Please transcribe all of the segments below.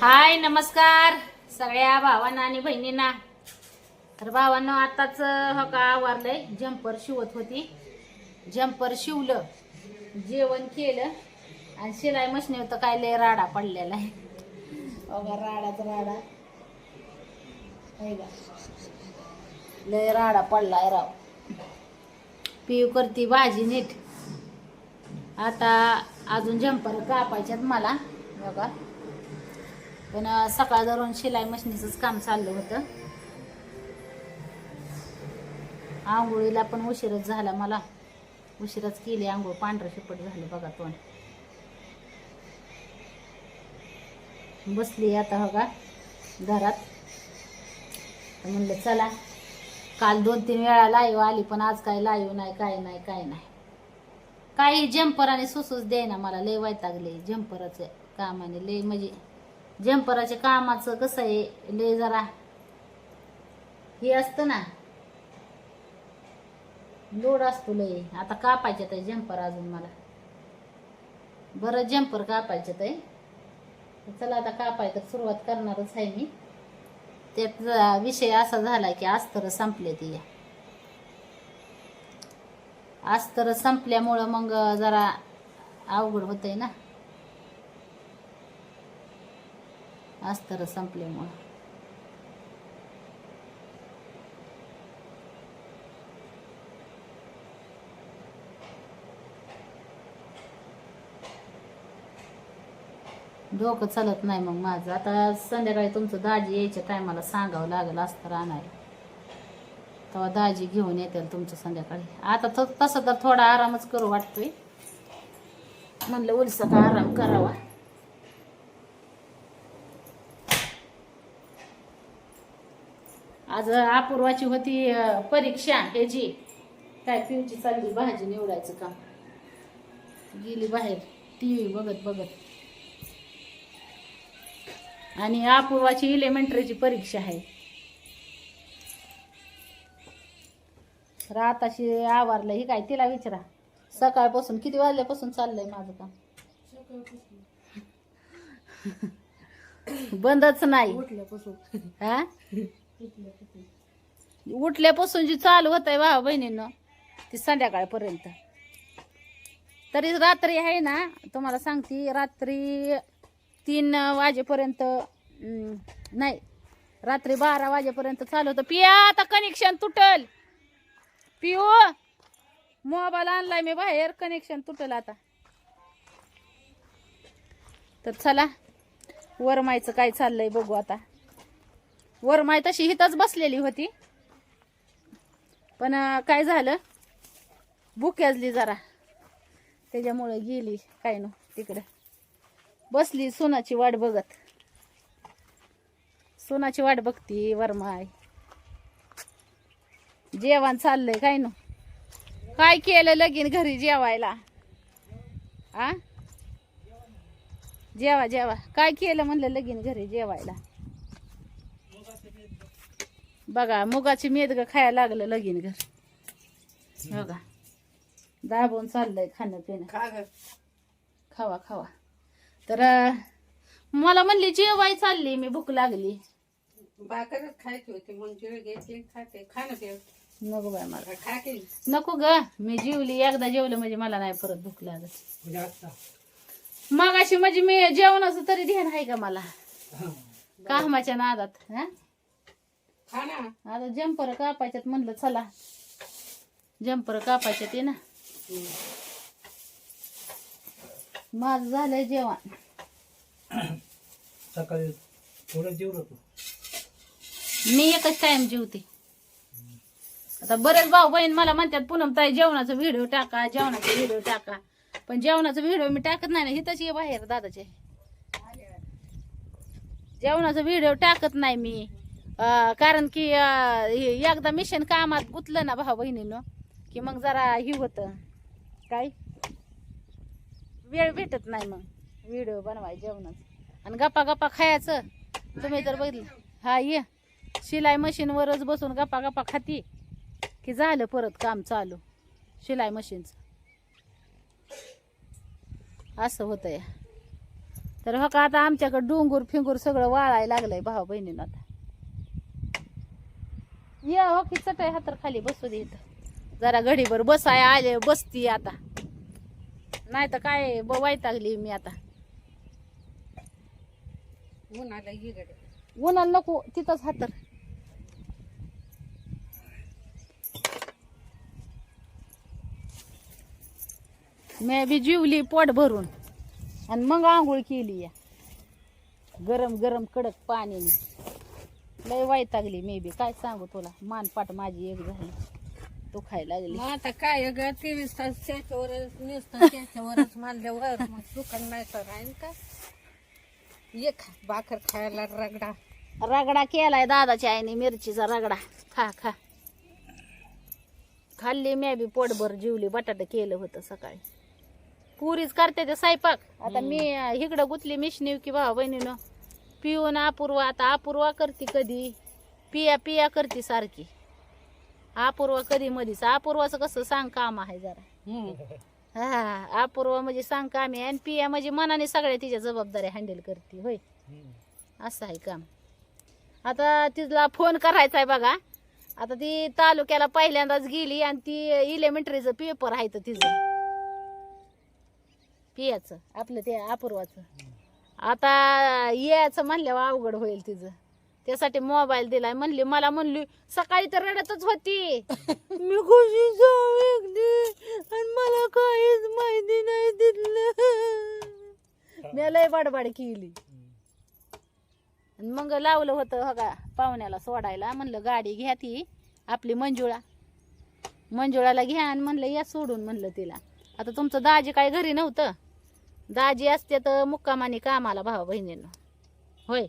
हाय नमस्कार. सगळ्या भावांना आणि बहिणींना. तर भावांना आताच हो का आवरलंय. जम्पर शिवत होती. जम्पर शिवलं. जेवण केलं. आणि शिलाई मशनी होतं काय लय राडा पडलेला आहे. हो बघा राडाच राडा. लय राडा पडलाय राव. पिऊ करती भाजी नीट. आता अजून जम्पर कापायच्यात मला. हो बघा पण सकाळ धरून शिलाई मशिनीचंच काम चाललं होतं. आंघोळीला पण उशीरच झाला मला. उशीरच केली आंघोळ पांढरं शिपट झालं बघा तोंड. बसली आता हो घरात. तर म्हणलं चला काल दोन तीन वेळा लाईव्ह आली पण आज काय लाईव्ह नाही काय नाही काय नाही. काही जम्पर आणि सुसूच दे ना मला लय वैतागले जम्पराचं आणि लय म्हणजे झेंपराच्या कामाचं कसं आहे ले जरा हे असतं ना. लोड असतो लय. आता कापायचे आहे झेंपर अजून मला. बरं जम्पर कापायचे तर चला आता कापायचं सुरुवात करणारच आहे मी. त्याचा विषय असा झाला की अस्तर संपले ती. अस्तर संपल्यामुळं मग जरा अवघड होतंय ना. अस्तर संपल्यामुळं डोकं चालत नाही मग माझं. आता संध्याकाळी तुमचं दाजी यायच्या टायमाला सांगावं लागेल अस्तर आणायला. तेव्हा दाजी घेऊन येतील तुमचं संध्याकाळी. आता तो तसं तर थोडा आरामच करू वाटतोय. म्हणलं उलसा का आराम करावा. आज अपूर्वाची होती परीक्षा ह्याची काय पिवची चालली भाजी निवडायचं काम गेली बाहेर टी व्ही बघत बघत. आणि अपूर्वाची इलेमेंटरीची परीक्षा आहे. राताशी आवारलं ही काय तिला विचारा. सकाळपासून किती वाजल्यापासून चाललंय माझं काम? बंदच नाही. उठल्यापासून. हा? उठल्यापासून जी चालू होत आहे भावा बहिणीनं ती संध्याकाळपर्यंत. तरी रात्री आहे ना तुम्हाला सांगते रात्री तीन वाजेपर्यंत नाही रात्री बारा वाजेपर्यंत चालू होतं. पिया आता कनेक्शन तुटल. पिओ मोबाईल आणलाय मी बाहेर कनेक्शन तुटल आता. तर चला वरमायचं काय चाललंय बघू आता. वरमाय तशी हिथंच बसलेली होती. पण काय झालं? भुक्याजली जरा. त्याच्यामुळे गेली. काय नो तिकडं. बसली सोनाची वाट बघत. सोनाची वाट बघती वरमाय जेवण चाललंय काय नो? काय केलं लगीन घरी जेवायला? आ? जेवा जेवा. काय केलं म्हणलं लगीन घरी जेवायला? बघा मुगाची मेदग खायला लागलं लगीन घर. बघा. दाबून चाललंय खाणं पिणं. ग. खावा खावा. तर मला म्हणली जेवाय चालली मी भूक लागली. भाकरच खायची होती मग जेळ घ्यायची खाते. नको बाय मला. नको ग. मी जेवली एकदा जेवलं म्हणजे मला नाही परत भूक लागत. मग अशी म्हणजे मी जेवणाचं तरी ध्यान आहे का मला? कामाच्या नादात हा? ना. आता जम्पर कापायच्यात म्हणलं चला. जम्पर कापायच्यात आहे ना. माझं झालंय जेवण. सकाळी थोडं मी एकच टाइम जेवते. आता बरेच भाऊ बहीण मला म्हणतात पूनम ताई जेवणाचा व्हिडिओ टाका जेवणाचा व्हिडिओ टाका. पण जेवणाचा व्हिडिओ मी टाकत नाही ना हिथंच ये बाहेर दादाचे. जेवणाचा व्हिडिओ टाकत नाही मी. कारण की हे एकदा मिशन कामात गुतलं ना भाऊ बहिणीनं की मग जरा ही होतं. काय? वेळ भेटत नाही मग. व्हिडिओ बनवाय जेवणाचं. आणि गप्पा गप्पा खायचं. तुम्ही जर बघितलं हा ये. शिलाई मशीनवरच बसून गप्पा गप्पा खाती. की झालं परत काम चालू. शिलाई मशीनचं असं होतं या तर हो का आता आमच्याकडे डोंगर फिंगूर सगळं वाळायला लागलंय भाऊ बहिणीनं आता. या हो की चटई हातर खाली बसू दे इथं. जरा घडीभर बसाय आले बसती आता. नाही तर काय वैतागली मी आता. उन्हाला नको तिथंच हातर मी बी जिवली पोट भरून. आणि मग आंघोळ केली या. गरम गरम कडक पाण्याने. लय वैतागली मी बी. काय सांगू तुला? मानपाट माझी एक झाली. तू खायला लागली. मग आता काय ग? तेवीस तास त्याच्यावरच नुसतं त्याच्यावरच मानल्यावर मग दुकान नाही तर राहील का? ये खा. भाकर खायला रगडा. रगडा केलाय दादाच्या आईने मिरचीचा रगडा. खा खा. खाल्ली मी बी पोटभर जिवली. बटाटा केलं होतं सकाळी. पुरीच करते ते स्वयंपाक आता मी अं, इकडं गुतली मिशनीव की भाऊ बहिणीनं. पिऊन अपूर्वा आता अपूर्वा करते कधी. पिया पिया करते सारखी. अपूर्वा कधी मधीच. अपूर्वाचं कसं सांग काम आहे जरा. हा अपूर्वा म्हणजे सांग काम आहे. आणि पिया म्हणजे मनाने सगळ्या तिच्या जबाबदाऱ्या हँडल करते होय. असं आहे काम. आता तिला फोन करायचा आहे बघा. आता ती तालुक्याला पहिल्यांदाच गेली आणि ती इलेमेंटरीचं पेपर आहे तर तिचं. पियाचं आपलं ते अपूर्वाचं. आता यायचं म्हणल्यावर अवघड होईल तिचं. त्यासाठी मोबाईल दिलाय. म्हणली मला म्हणली सकाळी तर रडतच होती. मी खुशी जाऊ एकटी आणि मला काहीच माहिती नाही दिलं मी लय बडबड केली. आणि मग लावलं होतं का पाहुण्याला सोडायला. म्हणलं गाडी घ्या ती आपली मंजुळा. मंजुळाला घ्या आणि म्हणलं या सोडून म्हणलं तिला. आता तुमचं दाजी काय घरी नव्हतं? दाजी असते तर मुक्कामाने कामाला भावा बहिणीनं. होय.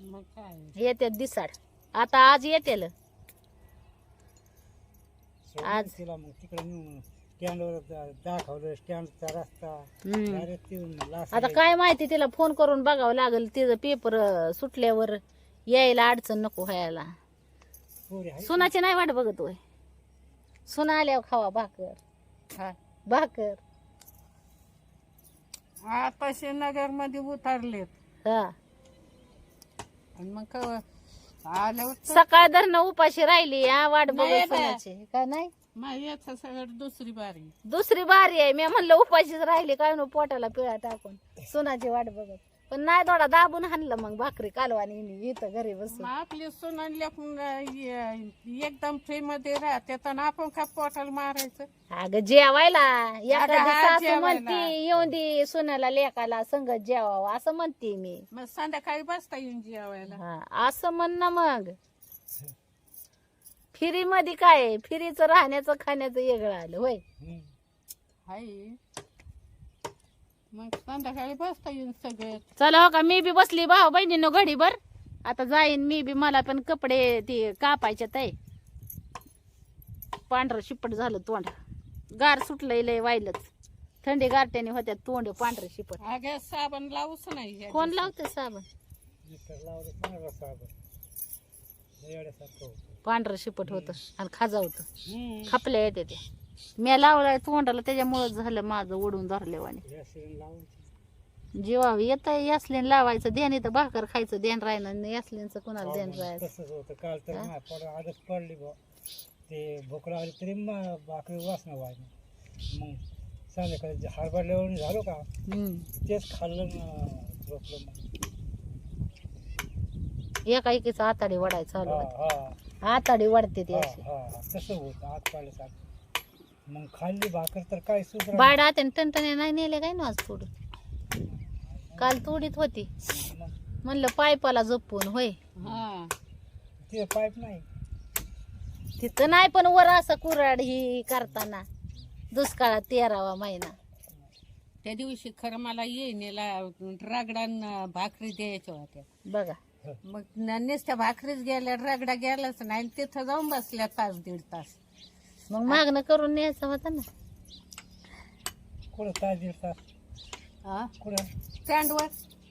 मग काय? येत्यात दिसाड. आता आज येतेल. आज. तिला मग तिकडे नेऊन स्टँडवर दाखवलं स्टँडचा रस्ता. हम्म. डायरेक्ट येऊन आता काय माहिती तिला फोन करून बघावं लागेल तिचं पेपर सुटल्यावर यायला अडचण नको व्हायला. सुनाची नाही वाट बघत होय. सुना आल्यावर खावा भाकर. हा. भाकर. आताशे नगरमध्ये उतरलेत. हा. आणि मग कवा आल्यावर तर सकाळ धरणं उपाशी राहिली हा वाट नाही बघत बा. का नाही? सगळं दुसरी बारी. दुसरी बारी आहे. मी म्हणलं उपाशीच राहिली काय नो पोटाला पिळा टाकून. सुनाची वाट बघत. पण नाही थोडा दाबून हाणलं मग भाकरी कालवानी इथं घरी बसून. आपली सुनांल्या एकदम फ्री मध्ये राहते तर आपण का पोटाला मारायचं? अगं जेवायला एखादी हा, सासू जेवायला. म्हणती येऊन दे सुनाला लेकाला संगत जेवावं असं म्हणते मी. मग संध्याकाळी बसता येऊन जेवायला. हा असं म्हण ना मग. फिरी मध्ये काय? फिरीचं राहण्याचं खाण्याचं वेगळं आलं होय. हाय. मग संध्याकाळी बसता येऊन सगळे. चला हो का मी बी बसली भाऊ बहिणीनं घडीभर. आता जाईन मी बी मला पण कपडे ते कापायचे आहे पांढरं शिपट झालं तोंड. गार सुटलंय लय वाईलच थंडी गारट्याने होत्या तोंड पांढरं शिपट. अगं साबण लावूच नाही कोण. लावते साबण? पांढरं शिपट होतं आणि खाजा होतं. हम्म. खापल्या येते ते मी लावलाय तोंडाला त्याच्यामुळं झालं माझं ओढून धरल्यावाने. जेव्हा येत यासलीन लावायचं ध्यान इथं भाकर खायचं ध्यान राहिलं यासलीनचं कोणाला ध्यान राहायचं? तसंच होतं काल तर माझ्या पोटाला आदत पडली बा ते भूक लागली तरी मग भाकरी वासना व्हायला मग संध्याकाळी हरभरल्यावर झालो का हम्म. तेच खाल्लं ना झोपलं मग. एका एकीचं आताडी चालू हा होतं. हा. आताडी वाढते ती हा अशी. हा तसं होतं आत मग खाल्ली भाकर तर काय आता टणटणे नाही नेले काय ना आज थोडं? काल तोडीत होती. म्हणलं पायपाला जपून होय. हा ते पाईप नाही. तिथं नाही पण वर असं कुराड ही करताना. दुष्काळात तेरावा महिना. त्या दिवशी खरं मला येईनेला रगडान भाकरी द्यायच्या होत्या. बघा. मग न- नुसत्या भाकरीच गेल्या रगडा गेलाच नाही आणि तिथं जाऊन बसल्या तास दीड तास. मग मागणं करून न्यायचं होतं ना. कुठं तास दीड तास हा? कुठं? स्टँडवर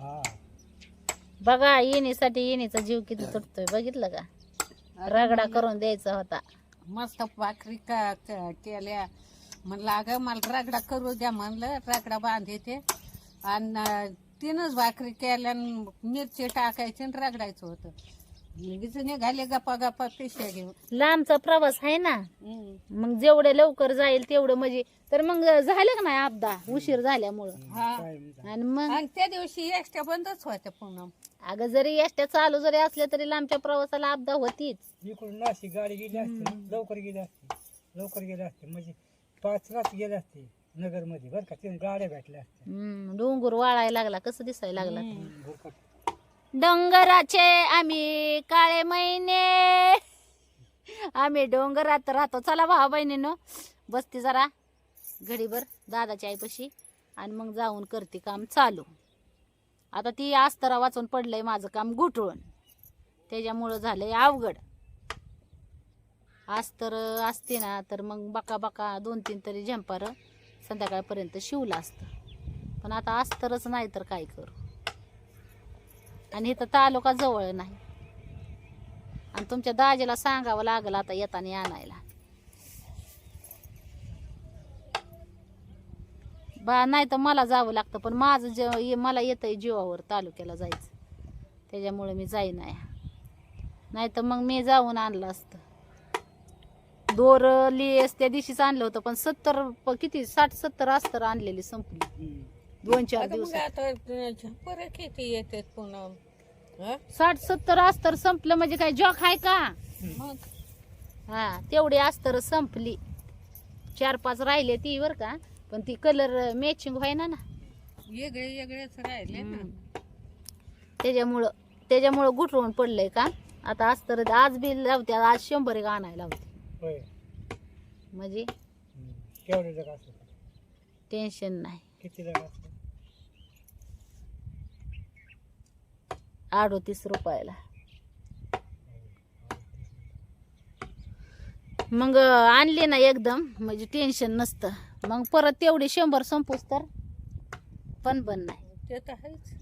हा. बघा येणीसाठी येणीचा जीव किती तुटतोय. बघितलं का? रगडा करून द्यायचा होता. मस्त भाकरी का क- केल्या. म्हणलं अगं मला रगडा करू द्या म्हणलं. रगडा बांधते आणि तीनच भाकरी केल्या आणि मिरची टाकायची आणि रगडायचं होतं. लगेच निघाले गप्पा गप्पा पिशव्या घेऊन. लांबचा प्रवास आहे ना? हम्म. मग जेवढे लवकर जाईल तेवढं म्हणजे तर मग झालं का नाही अपदा उशीर झाल्यामुळं. हा. आणि मग? आणि त्या दिवशी एक्स्ट्रा बंदच होत्या पुन्हा अगं जरी एसट्या चालू जरी असल्या तरी लांबच्या प्रवासाला अपदा होतीच. इकडून नाशिक गाडी गेली असते ना, लवकर गेली असते लवकर गेली असते म्हणजे पाचलाच गेले असते नगरमध्ये बरं का? तिथून गाड्या भेटल्या असत्या. हम्म, डोंगर वाळायला लागला कसं दिसायला लागला डोंगराचे आम्ही काळे महिने. आम्ही डोंगरात राहतो. चला भावा बहिणीनो बसते जरा. घडीभर दादाच्या आईपाशी. आणि मग जाऊन करते काम चालू. आता ती आस्तरा वाचून पडलंय माझं काम घुटळून त्याच्यामुळं झालंय अवघड. अस्तर असते ना तर मग बका बका दोन तीन तरी झंपार संध्याकाळपर्यंत शिवलं असतं. पण आता अस्तरच नाही तर काय करू? आणि इथं तालुका जवळ नाही. आणि तुमच्या दाजीला सांगावं लागलं आता येताना आणायला. बा नाही तर मला जावं लागतं पण माझं जे ये- मला येतंय जीवावर तालुक्याला जायचं. त्याच्यामुळे मी जाई नाही नाही तर मग मी जाऊन आणलं असतं. दोर लेस त्या दिवशीच आणलं होतं पण सत्तर प- किती साठ सत्तर अस्तर आणलेली संपली. दोन चार आता मग दिवसात. आता किती येतात पुन्हा? हं? साठ सत्तर अस्तर संपलं म्हणजे काय जॉक आहे का? मग? हा तेवढी अस्तर संपली. चार पाच राहिले ती बर का पण ती कलर मॅचिंग व्हायना ना. वेगळे वेगळेच राहिले ना. त्याच्यामुळं त्याच्यामुळं गुठळून पडलंय का? आता अस्तर आज बी लावते आज शंभर एक आणायला लावते होय. म्हणजे? हम्म. केवढे जग असतं? टेन्शन नाही. किती जग असतं? अडोतीस रुपयाला. मग आणली ना एकदम म्हणजे टेन्शन नसतं. मग परत तेवढे शंभर संपूस तर पण पण नाही. ते तर आहेच.